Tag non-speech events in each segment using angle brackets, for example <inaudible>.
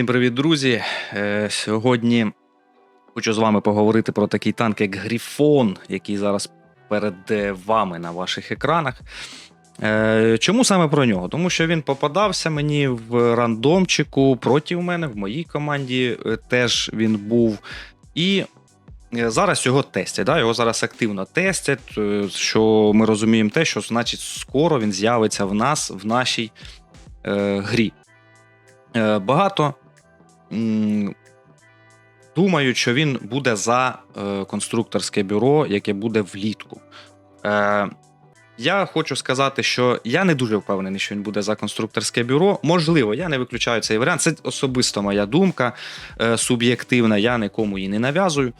Всім привіт, друзі! Е, Сьогодні хочу з вами поговорити про такий танк, як Грифон, який зараз перед вами на ваших екранах. Е, Чому саме про нього? Тому що він попадався мені в рандомчику проти мене, в моїй команді е, теж він був. І зараз його тестять. Да? Його зараз активно тестять. Що ми розуміємо те, що значить скоро він з'явиться в нас в нашій е, грі. Багато думають, що він буде за е, конструкторське бюро, яке буде влітку. Е, я хочу сказати, що я не дуже впевнений, що він буде за конструкторське бюро. Можливо, я не виключаю цей варіант. Це особисто моя думка, е, суб'єктивна, я нікому її не нав'язую.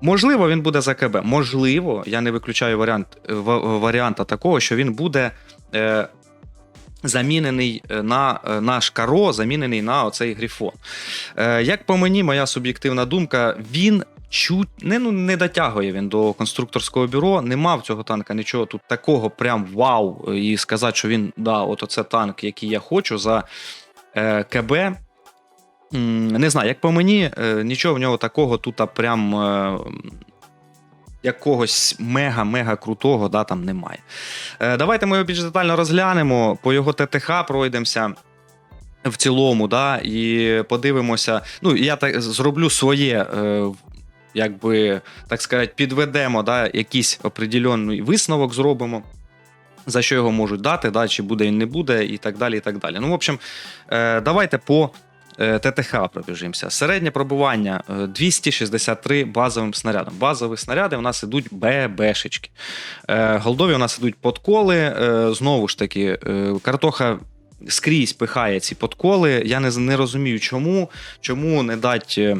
Можливо, він буде за КБ. Можливо, я не виключаю варіант, варіанта такого, що він буде. Замінений е, на е, наш каро, замінений на оцей грифон. Е, як по мені, моя суб'єктивна думка, він чуть не, ну, не дотягує він до конструкторського бюро. Нема в цього танка нічого тут такого, прям вау. І сказати, що він да, от оце танк, який я хочу за КБ. Не знаю, як по мені, нічого в нього такого тут прям. Якогось мега-мега крутого да, там немає. Е, давайте ми його більш детально розглянемо, по його ТТХ пройдемося в цілому, да, і подивимося. Ну, я так зроблю своє, е, якби так сказати, підведемо, да, якийсь определенний висновок зробимо. За що його можуть дати, да, чи буде він не буде, і так далі. і так далі. Ну, в общем, е, давайте по ТТХ пробіжимося. Середнє пробування е, 263 базовим снарядом. Базові снаряди у нас ідуть ББшечки. Е, Голдові у нас ідуть подколи. Е, Знову ж таки, е, картоха скрізь пихає ці подколи. Я не, не розумію, чому. Чому не дать. е,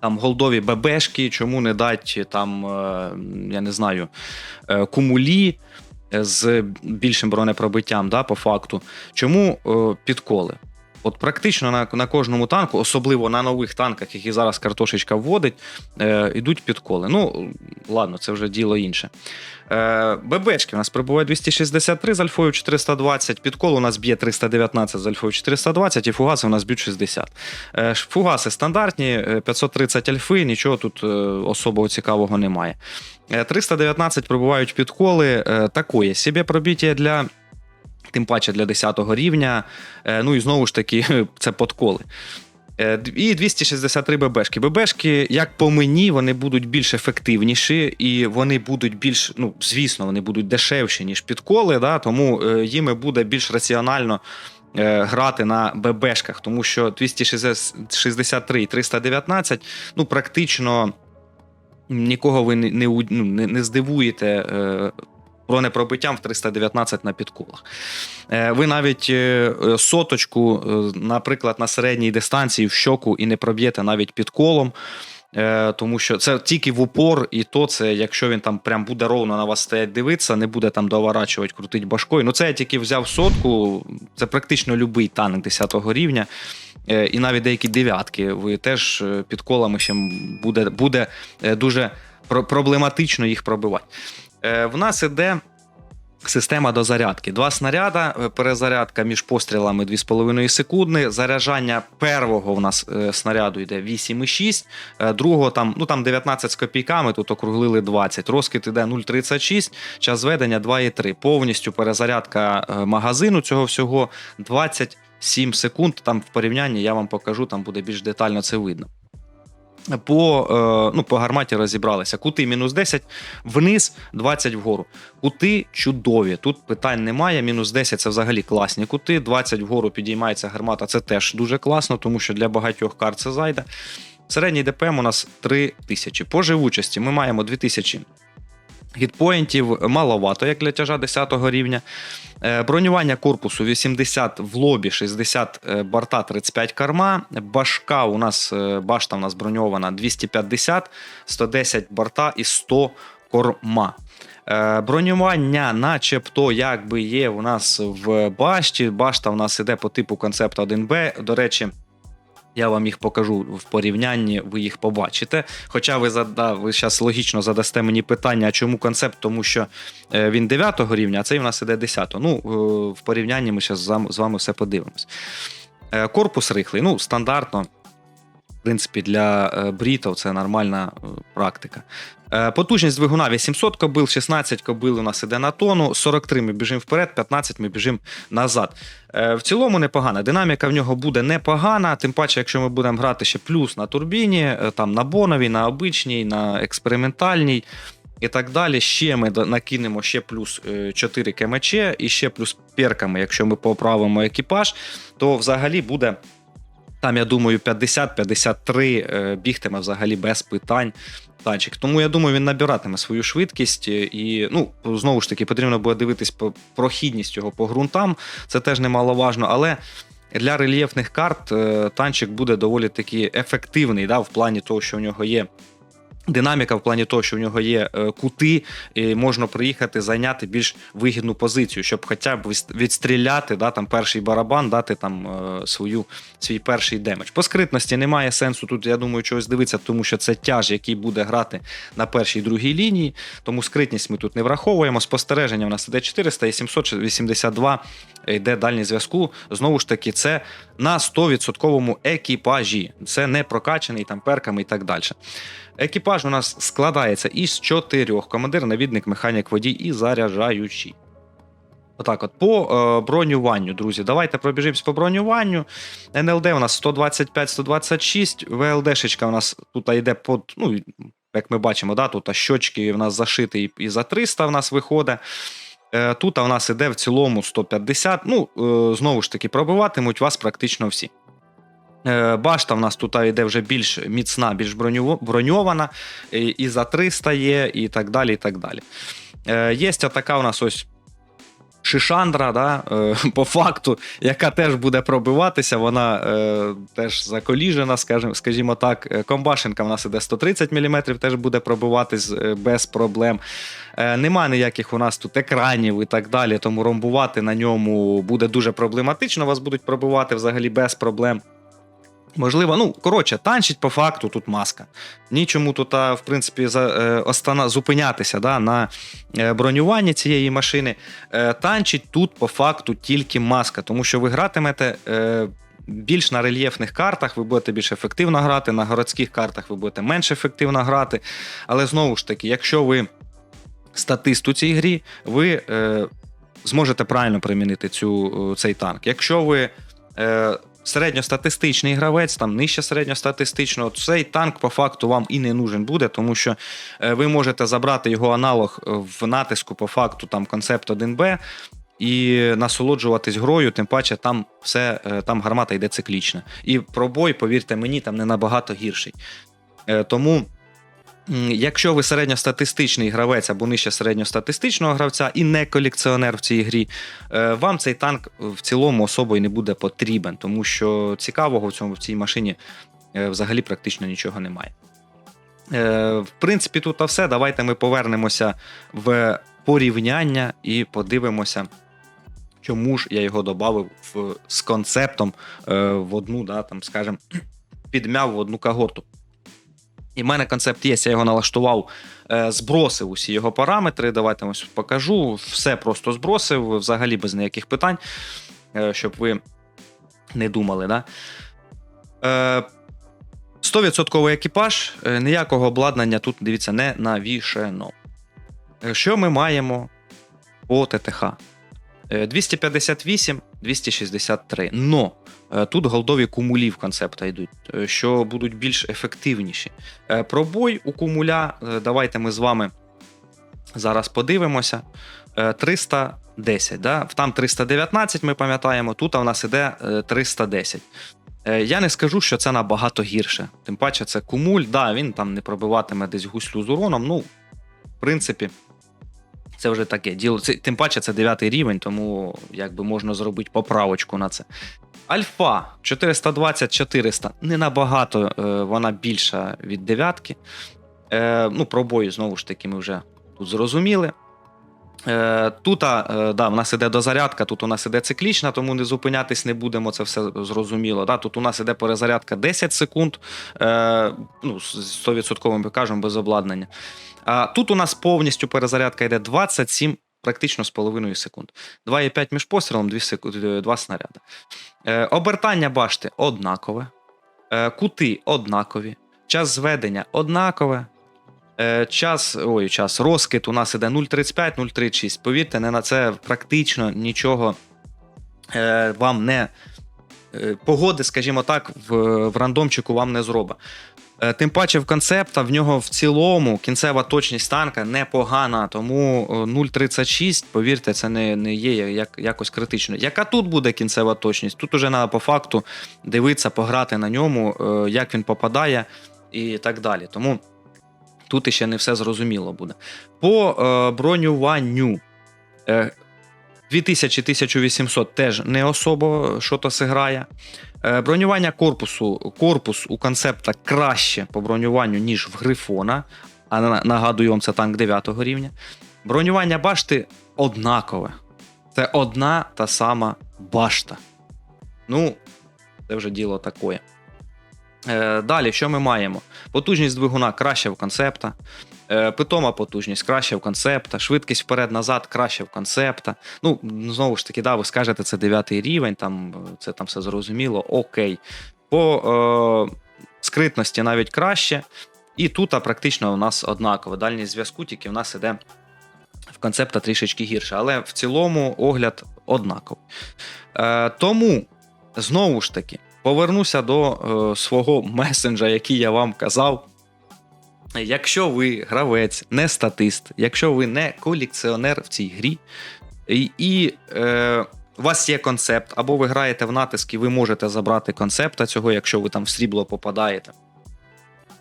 Там голдові ББшки, чому не дать е, там, е, я не знаю, е, кумулі е, з більшим бронепробиттям, да, по факту. Чому е, підколи? От практично на, на кожному танку, особливо на нових танках, які зараз картошечка вводить, е, йдуть підколи. Ну, ладно, це вже діло інше. Е, ББшки у нас прибуває 263 з альфою 420, підкол у нас б'є 319 з альфою 420, і фугаси у нас б'ють 60. Е, Фугаси стандартні, е, 530 альфи, нічого тут е, особого цікавого немає. Е, 319 прибувають підколи, е, такое собі пробіття для. Тим паче для 10 рівня. Е, Ну і знову ж таки, <laughs> це подколи. Е, І 263 ББшки. ББшки, як по мені, вони будуть більш ефективніші, і вони будуть більш, ну, звісно, вони будуть дешевші, ніж підколи, да, тому е, їм буде більш раціонально грати на ББшках, тому що 263 і 319, ну, практично нікого ви не, не, ну, не, не здивуєте. Е, Бронепробиттям в 319 на підколах. Е, Ви навіть е, соточку, е, наприклад, на середній дистанції в щоку і не проб'єте навіть підколом. Тому що це тільки в упор, і то це, якщо він там прям буде ровно на вас стоять дивитися, не буде там доворачувати, крутить башкою. Ну це я тільки взяв сотку, це практично будь-який танк 10 рівня. І навіть деякі дев'ятки. Ви теж під колами ще буде, буде дуже проблематично їх пробивати. Е, В нас іде система дозарядки. Два снаряда, е, перезарядка між пострілами 2,5 секунди. Заряджання первого в нас е, снаряду йде 8,6, е, другого там, ну там 19 з копійками, тут округлили 20. Розкид іде 0,36, час зведення 2,3. Повністю перезарядка магазину цього всього 27 секунд. Там в порівнянні я вам покажу, там буде більш детально це видно. По, е, ну, по гарматі розібралися. Кути мінус 10, вниз 20 вгору. Кути чудові. Тут питань немає. Мінус 10 це взагалі класні кути. 20 вгору підіймається гармата. Це теж дуже класно, тому що для багатьох карт це зайде. Середній ДПМ у нас 3000. По живучості ми маємо 2000 гітпоінтів, маловато, як для тяжа 10 рівня. Е, Бронювання корпусу 80 в лобі, 60 е, борта, 35 карма. Башка у нас е, башта у нас броньована 250, 110 борта і 100 корма. Бронювання, начебто, якби є у нас в башті. Башта у нас іде по типу концепт 1Б. До речі, Я вам їх покажу в порівнянні, ви їх побачите. Хоча ви задав, ви зараз логічно задасте мені питання, а чому концепт? Тому що е, він 9 рівня, а цей в нас іде 10. Ну, е, в порівнянні ми зараз з вами все подивимось. Е, Корпус рихлий, ну, стандартно. Принципі, для е, брітов це нормальна е, практика. Е, Потужність двигуна 800 кобил, 16 кобил у нас іде на тону, 43 ми біжимо вперед, 15 ми біжимо назад. В цілому непогана. Динаміка в нього буде непогана, тим паче, якщо ми будемо грати ще плюс на турбіні, там на боновій, на обичній, на експериментальній. І так далі. Ще ми накинемо ще плюс е, 4 КМЧ і ще плюс перками, якщо ми поправимо екіпаж, то взагалі буде. Там, я думаю, 50-53 е, бігтиме взагалі без питань танчик. Тому я думаю, він набиратиме свою швидкість. е, І ну, знову ж таки, потрібно буде дивитись по прохідність його по ґрунтам. Це теж немаловажно. Але для рельєфних карт е, танчик буде доволі таки ефективний, да, в плані того, що в нього є. Динаміка в плані того, що в нього є е, кути, і можна приїхати зайняти більш вигідну позицію, щоб хоча б відстріляти да, там, перший барабан, дати там е, свою, свій перший демедж. По скритності немає сенсу тут, я думаю, чогось дивитися, тому що це тяж, який буде грати на першій другій лінії. Тому скритність ми тут не враховуємо. Спостереження в нас іде 400 і 782 йде дальній зв'язку. Знову ж таки, це на 100% екіпажі. Це не прокачаний там перками і так далі. Екіпаж у нас складається із чотирьох: командир, навідник, механік, водій і заряджаючий. Отак, от по е, бронюванню, друзі, давайте пробіжимось по бронюванню. НЛД у нас 125-126, ВЛДшечка у нас тут йде под, ну, як ми бачимо, да, тут щочки в нас зашиті і за 300 в нас виходить. Е, Тут у нас іде в цілому 150. Ну, е, знову ж таки, пробиватимуть вас практично всі. Е, Башта в нас тут йде вже більш міцна, більш броньована, і, за 300 є, і так далі. і так далі. Е, Є така у нас ось Шишандра, да, е, <laughs> по факту, яка теж буде пробиватися, вона теж заколіжена, скажімо, так. Комбашенка в нас іде 130 мм, теж буде пробиватись без проблем. Нема ніяких у нас тут екранів і так далі, тому ромбувати на ньому буде дуже проблематично. Вас будуть пробивати взагалі без проблем. Можливо, ну коротше, танчить по факту тут маска. Нічому тут, в принципі, за, е, остана, зупинятися да, на е, бронюванні цієї машини. Е, танчить тут по факту тільки маска, тому що ви гратимете. Е, більш на рельєфних картах ви будете більш ефективно грати, на городських картах ви будете менш ефективно грати. Але знову ж таки, якщо ви статист у цій грі, ви е, зможете правильно примінити цю, е, цей танк. Якщо ви е, середньостатистичний гравець, там нижче середньостатистичного, цей танк по факту вам і не нужен буде, тому що е, ви можете забрати його аналог е, в натиску по факту там концепт 1Б. І насолоджуватись грою, тим паче там все е, там гармата йде циклічна. І пробой, повірте мені, там не набагато гірший. Тому Якщо ви середньостатистичний гравець або нижче середньостатистичного гравця і не колекціонер в цій грі, е, вам цей танк в цілому особо і не буде потрібен, тому що цікавого в цьому в цій машині е, взагалі практично нічого немає. Е, В принципі, тут та все. Давайте ми повернемося в порівняння і подивимося. Чому ж я його додав з концептом в одну, да, там, скажімо, <clears throat> підмяв в одну когорту. І в мене концепт є, я його налаштував, е, збросив усі його параметри. Давайте ось покажу. Все просто збросив, взагалі без ніяких питань, е, щоб ви не думали. Да? Е, 100% екіпаж, е, ніякого обладнання тут, дивіться, не навішено. Що ми маємо по ТТХ? Е, 258, 263. Но е, тут голдові кумулі в концепта йдуть, е, що будуть більш ефективніші. Е, Пробой у кумуля, е, давайте ми з вами зараз подивимося. Е, 310, да? там 319, ми пам'ятаємо, тут у нас іде е, 310. Е, Я не скажу, що це набагато гірше. Тим паче, це кумуль, да, він там не пробиватиме десь гуслю з уроном. Ну, в принципі, це вже таке діло. Це, тим паче, це 9 рівень, тому якби можна зробити поправочку на це. Альфа 420-400 не набагато е, вона більша від дев'ятки. Е, ну, пробої, знову ж таки, ми вже тут зрозуміли. Е, Тут е, да, в нас іде дозарядка, тут у нас іде циклічна, тому не зупинятись не будемо, це все зрозуміло. Да? Тут у нас іде перезарядка 10 секунд, е, ну, 100% ми кажемо без обладнання. Тут у нас повністю перезарядка йде 27 практично з половиною секунд. 2,5 між пострілом, 2, секунди, 2 снаряди. Обертання башти однакове, кути однакові, час зведення однакове. Е, Час, ой, час розкид у нас іде 0,35, 0,36. Повірте, не на це практично нічого е, вам не е, погоди, скажімо так, в, в рандомчику вам не зробить. Е, Тим паче в концепта в нього в цілому кінцева точність танка непогана, тому е, 0,36, повірте, це не, не є як, якось критично. Яка тут буде кінцева точність? Тут уже треба по факту дивитися, пограти на ньому, як він попадає і так далі. Тому тут іще не все зрозуміло буде. По е, бронюванню. Е, 2000-1800 теж не особо що то сиграє. Е, Бронювання корпусу. Корпус у концепта краще по бронюванню, ніж в Грифона. А на- нагадую вам, це танк 9 рівня. Бронювання башти однакове. Це одна та сама башта. Ну, це вже діло таке. Е, Далі, що ми маємо? Потужність двигуна краще в концепта. Е, Питома потужність краще в концепта, швидкість вперед-назад краще в концепта. Ну, знову ж таки, да, ви скажете, це 9 рівень, там це там все зрозуміло, окей. По е, скритності навіть краще. І тут практично у нас однаково. Дальність зв'язку тільки в нас іде в концепта трішечки гірше, але в цілому огляд однаковий. Е, тому, знову ж таки, повернуся до е, свого месенджа, який я вам казав. Якщо ви гравець, не статист, якщо ви не колекціонер в цій грі, і, і е, у вас є концепт, або ви граєте в натиск і ви можете забрати концепта цього, якщо ви там в срібло попадаєте,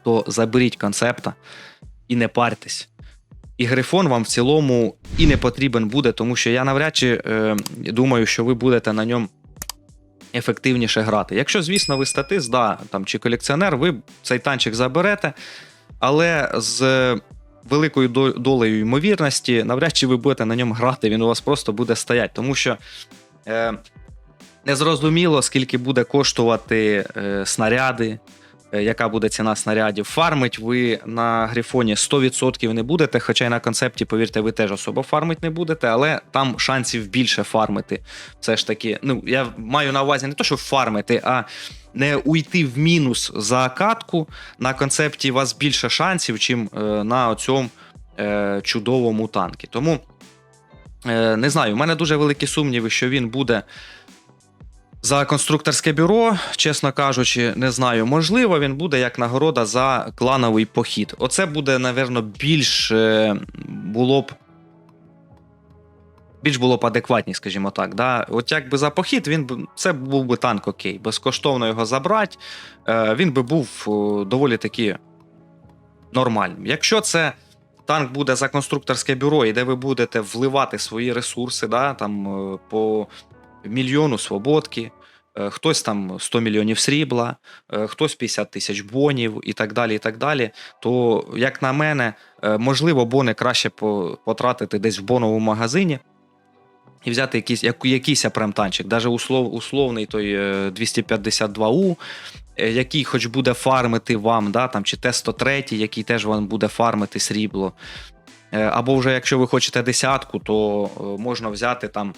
то заберіть концепта і не парьтесь. І грифон вам в цілому і не потрібен буде, тому що я навряд чи е, думаю, що ви будете на ньому ефективніше грати. Якщо, звісно, ви статист, да, там, чи колекціонер, ви цей танчик заберете, але з великою долею ймовірності, навряд чи ви будете на ньому грати, він у вас просто буде стояти. Тому що е, незрозуміло, скільки буде коштувати е, снаряди, яка буде ціна снарядів. Фармить ви на грифоні 100% не будете, хоча й на концепті, повірте, ви теж особо фармить не будете, але там шансів більше фармити. Все ж таки, ну я маю на увазі не то, що фармити, а не уйти в мінус за катку. На концепті у вас більше шансів, чим е, на цьому е, чудовому танкі. Тому е, не знаю, у мене дуже великі сумніви, що він буде. За конструкторське бюро, чесно кажучи, не знаю. Можливо, він буде як нагорода за клановий похід. Оце буде, напевно, більш е, було б. Більш було б адекватніше, скажімо так. Да? От якби за похід, він б це був би танк окей. Безкоштовно його забрати, е, він би був доволі таки нормальним. Якщо це танк буде за конструкторське бюро, і де ви будете вливати свої ресурси, да, там е, по мільйону свободки, е, хтось там 100 мільйонів срібла, е, хтось 50 тисяч бонів і так далі. і так далі. То, як на мене, е, можливо, бони краще потратити десь в боновому магазині. І взяти якийсь, як, якийсь прем-танчик, навіть услов, условний той е, 252У, е, який хоч буде фармити вам, да, там, чи Т-103, який теж вам буде фармити срібло. Або вже якщо ви хочете десятку, то можна взяти там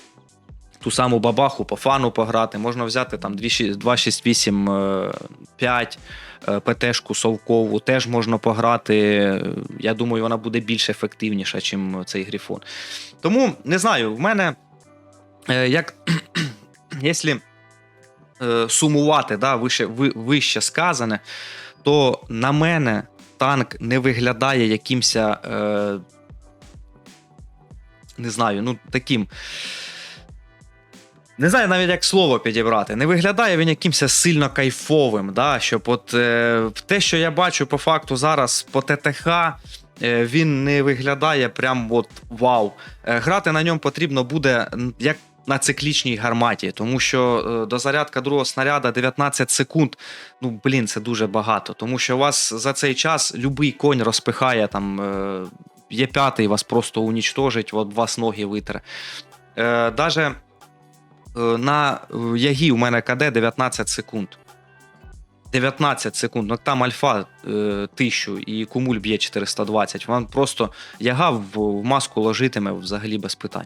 ту саму бабаху по фану пограти, можна взяти там 268 е, 5 е, ПТшку совкову, теж можна пограти. Я думаю, вона буде більш ефективніша, ніж цей грифон. Тому не знаю, в мене е, як <clears throat> якщо е, сумувати да, вище, вище сказане, то на мене танк не виглядає якимся. Е, не знаю, ну таким. Не знаю навіть як слово підібрати. Не виглядає він якимось сильно кайфовим. Да? Щоб от е, те, що я бачу по факту зараз по ТТХ, е, він не виглядає прям от вау. Е, грати на ньому потрібно буде як на циклічній гарматі, тому що е, дозарядка другого снаряда 19 секунд. Ну, блін, це дуже багато. Тому що у вас за цей час любий конь розпихає там. Е, є п'ятий, вас просто унічтожить, от вас ноги витре. Е, даже на е, Ягі у мене КД 19 секунд. 19 секунд. Ну там альфа е, 1000 і кумуль б'є 420. Вам просто яга в, маску ложитиме взагалі без питань.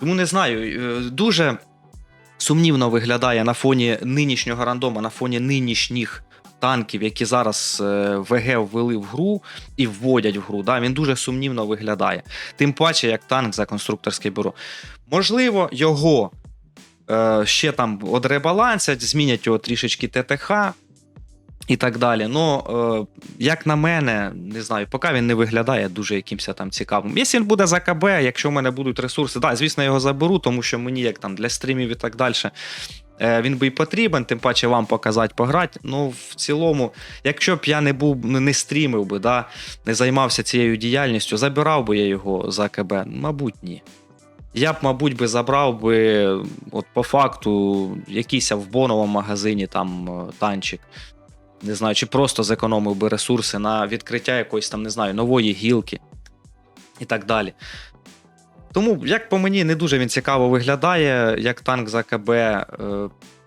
Тому не знаю, е, дуже сумнівно виглядає на фоні нинішнього рандома, на фоні нинішніх танків, які зараз е, ВГ ввели в гру і вводять в гру. Да, він дуже сумнівно виглядає. Тим паче, як танк за конструкторське бюро. Можливо, його е, ще там одребалансять, змінять його трішечки ТТХ. І так далі. Ну, е, як на мене, не знаю, поки він не виглядає дуже якимось там цікавим. Якщо він буде за КБ, якщо в мене будуть ресурси, да, звісно, я його заберу, тому що мені, як там для стрімів і так далі, е, він би і потрібен, тим паче вам показати, пограти. Ну, в цілому, якщо б я не був, не стрімив би, да, не займався цією діяльністю, забирав би я його за КБ? Мабуть, ні. Я б, мабуть, би забрав би, от по факту, якийсь в боновому магазині там е, танчик. Не знаю, чи просто зекономив би ресурси на відкриття якоїсь там, не знаю, нової гілки і так далі. Тому, як по мені, не дуже він цікаво виглядає, як танк за КБ. е,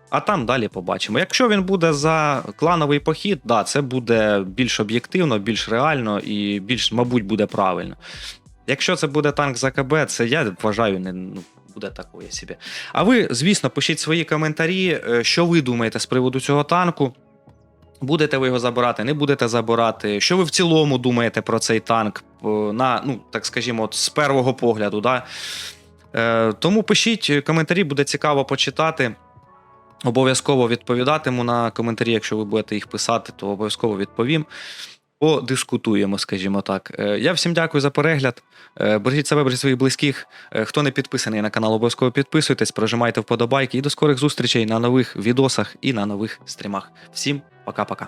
А там далі побачимо. Якщо він буде за клановий похід, да, це буде більш об'єктивно, більш реально і більш, мабуть, буде правильно. Якщо це буде танк за КБ, це я вважаю, не ну, буде такое собі. А ви, звісно, пишіть свої коментарі, е, що ви думаєте з приводу цього танку. Будете ви його забирати, не будете забирати. Що ви в цілому думаєте про цей танк? е, На, ну, так скажімо, от з першого погляду. Да? Е, тому пишіть коментарі, буде цікаво почитати. Обов'язково відповідатиму на коментарі, якщо ви будете їх писати, то обов'язково відповім. Подискутуємо, скажімо так. Е, Я всім дякую за перегляд. Е, Бережіть себе, бережіть своїх близьких. Е, Хто не підписаний на канал, обов'язково підписуйтесь, прожимайте вподобайки і до скорих зустрічей на нових відосах і на нових стрімах. Всім пока-пока.